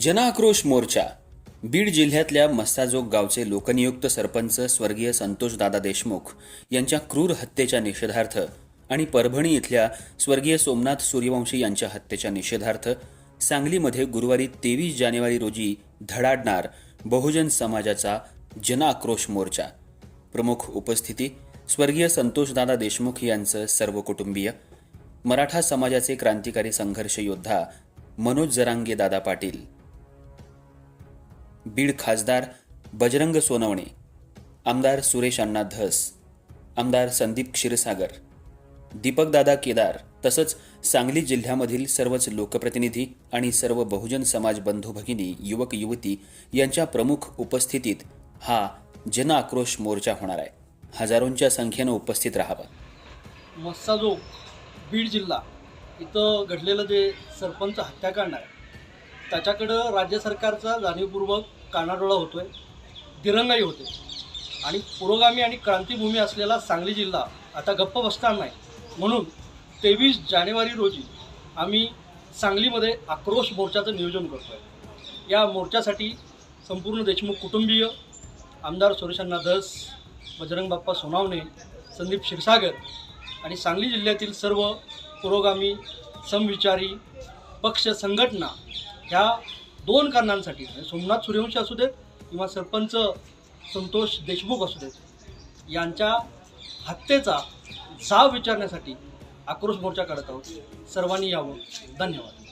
जनाक्रोश मोर्चा. बीड जिल्ह्यातल्या मस्साजोग गावचे लोकनियुक्त सरपंच स्वर्गीय संतोषदादा देशमुख यांच्या क्रूर हत्येच्या निषेधार्थ आणि परभणी इथल्या स्वर्गीय सोमनाथ सूर्यवंशी यांच्या हत्येच्या निषेधार्थ सांगलीमध्ये गुरुवारी तेवीस जानेवारी रोजी धडाडणार बहुजन समाजाचा जनआक्रोश मोर्चा. प्रमुख उपस्थिती स्वर्गीय संतोषदादा देशमुख यांचं सर्व कुटुंबीय मराठा समाजाचे क्रांतिकारी संघर्ष योद्धा मनोज जरांगे दादा पाटील. बीड खासदार बजरंग सोनवणे आमदार सुरेश अण्णा धस आमदार संदीप क्षीरसागर दीपकदादा केदार तसंच सांगली जिल्ह्यामधील सर्वच लोकप्रतिनिधी आणि सर्व बहुजन समाज बंधू भगिनी युवक युवती यांच्या प्रमुख उपस्थितीत हा जनआक्रोश मोर्चा होणार आहे. हजारोंच्या संख्येनं उपस्थित राहावं. मस्साजोग बीड जिल्हा. इथं घडलेलं जे सरपंच हत्याकांड आहे त्याच्याकडं राज्य सरकारचा जाणीवपूर्वक कानाडोळा होतोय दिरंगाई होते आणि पुरोगामी आणि क्रांतीभूमी असलेला सांगली जिल्हा आता गप्प बसणार नाही. म्हणून तेवीस जानेवारी रोजी आम्ही सांगलीमध्ये आक्रोश मोर्चाचं नियोजन करतो आहे या मोर्चासाठी संपूर्ण देशमुख कुटुंबीय आमदार सुरेशांना धस बजरंग बाप्पा सोनावणे संदीप क्षीरसागर आणि सांगली जिल्ह्यातील सर्व पुरोगामी समविचारी पक्ष संघटना ह्या दोन कारणांसाठी म्हणजे सोमनाथ सूर्यवंशी असू देत किंवा सरपंच संतोष देशमुख असू देत यांच्या हत्येचा जाब विचारण्यासाठी आक्रोश मोर्चा काढत आहोत. सर्वांनी यावं. धन्यवाद.